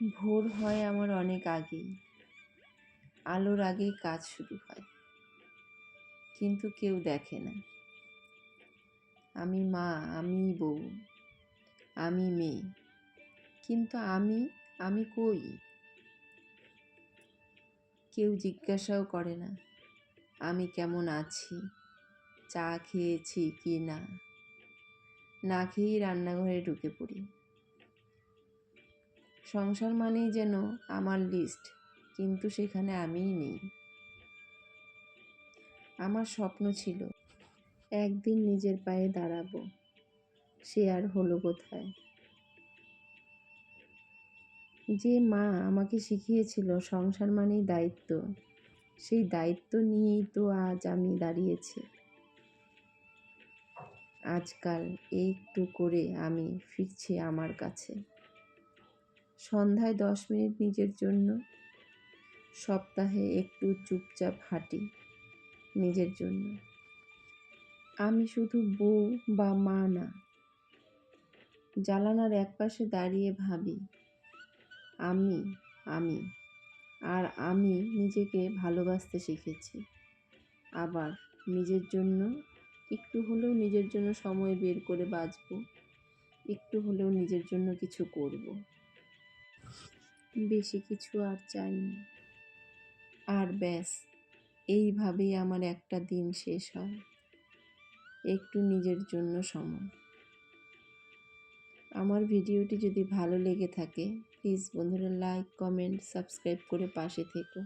ভোর হয় আমার অনেক আগেই। আলোর আগেই কাজ শুরু হয়। কিন্তু কেউ দেখে না। আমি মা, আমি বউ, আমি মেয়ে। কিন্তু আমি আমি কই? কেউ জিজ্ঞাসাও করে না, আমি কেমন আছি? চা খেয়েছি কি না? না খেয়েই রান্নাঘরে ঢুকে পড়ি। সংসার মানেই যেন আমার লিস্ট কিন্তু সেখানে আমিই নেই। আমার স্বপ্ন ছিল, একদিন নিজের পায়ে দাঁড়াবো, সে আর হলো কোথায়? যে মা আমাকে শিখিয়েছিল সংসার মানেই দায়িত্ব, সেই দায়িত্ব নিয়েই তো আজ আমি দাঁড়িয়েছি। আজকাল একটু করে আমি ফিরছি আমার কাছে। সন্ধ্যায় দশ মিনিট নিজের জন্য। সপ্তাহে একটু চুপচাপ হাঁটি নিজের জন্য। আমি শুধু বউ বা মা না জালানার একপাশে দাঁড়িয়ে ভাবি, আমি আমি, আর আমি নিজেকে ভালোবাসতে শিখেছি। আবার নিজের জন্য, একটু হলেও নিজের জন্য সময় বের করে বাঁচবো, একটু হলেও নিজের জন্য কিছু করব। বেশি কিছু আর চাই না। আর ব্যাস, এইভাবেই আমার একটা দিন শেষ হয়। একটু নিজের জন্য সময়। আমার ভিডিওটি যদি ভালো লেগে থাকে প্লিজ বন্ধুরা লাইক কমেন্ট সাবস্ক্রাইব করে পাশে থেকো।